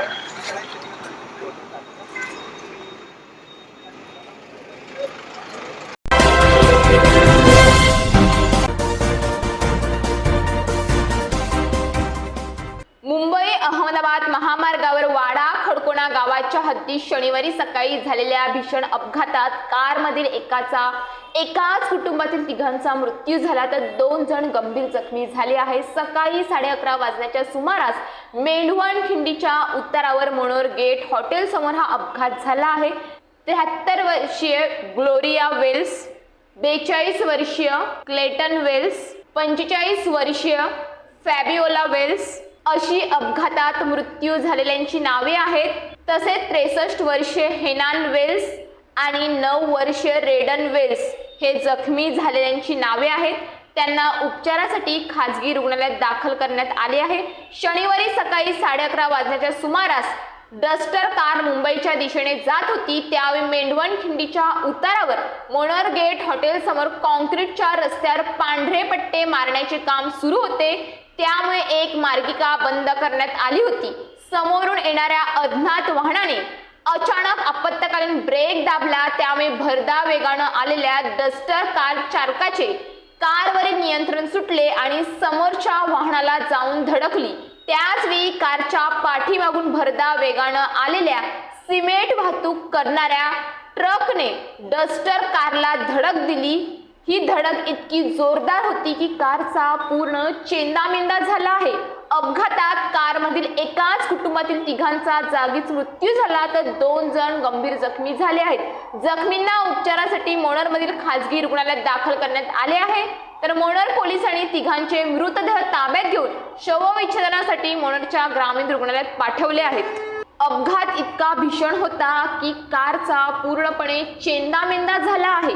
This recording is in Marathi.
मुंबई अहमदाबाद महामार्गावर वाडा खडकोणा गावाच्या हद्दीत शनिवारी सकाळी झालेल्या भीषण अपघातात कारमधील एकाचा एकाच कुटुंबातील तिघांचा मृत्यू झाला. तर दोन जण गंभीर जखमी झाले आहेत. सकाळी साडे अकरा वाजण्याच्या सुमारास मेंढवण खिंडीच्या उत्तरावर मनोर गेट हॉटेल समोर हा अपघात झाला आहे. त्र्याहत्तर वर्षीय ग्लोरिया वेल्स बेचाळीस वर्षीय क्लेटन वेल्स पंचेचाळीस वर्षीय फॅबिओला वेल्स अशी अपघातात मृत्यू झालेल्यांची नावे आहेत. तसेच त्रेसष्ट वर्षीय हेनान वेल्स आणि नऊ वर्षीय रेडन वेल्स हे जखमी झालेल्यांची नावे आहेत. त्यांना उपचारासाठी खाजगी रुग्णालयात दाखल करण्यात आले आहे. शनिवारी सकाळी साडे अकरा वाजण्याच्या सुमारास डस्टर कार मुंबईच्या दिशेने जात होती. त्यावेळी मेंढवण खिंडीच्या उतारावर मोनर गेट हॉटेल समोर कॉन्क्रीटच्या रस्त्यावर पांढरे पट्टे मारण्याचे काम सुरू होते. त्यामुळे एक मार्गिका बंद करण्यात आली होती. समोरून येणाऱ्या अज्ञात वाहनाने अचानक आपत्कालीन ब्रेक दाबला. त्यामुळे भरदा वेगानं आलेल्या डस्टर कार चालकाचे कारवरील नियंत्रण सुटले आणि समोरच्या वाहनाला जाऊन धडकली. त्याचवेळी कारच्या पाठीमागून भरदा वेगानं आलेल्या सिमेंट वाहतूक करणाऱ्या ट्रकने डस्टर कारला धडक दिली. ही धडक इतकी जोरदार होती की कारचा पूर्ण चेंदामेंदा झाला आहे. अपघातात एकाच कुटुंबातील तिघांचा जागीच मृत्यू झाला तर दोन जण गंभीर जखमी झाले आहेत. जखमींना उपचारासाठी मोनरमधील खासगी रुग्णालयात दाखल करण्यात आले आहे. तर मोनर पोलिसांनी तिघांचे मृतदेह ताब्यात घेऊन शवविच्छेदनासाठी मोनरच्या ग्रामीण रुग्णालयात पाठवले आहेत. अपघात इतका भीषण होता की कारचा पूर्णपणे चेंदामेंदा झाला आहे.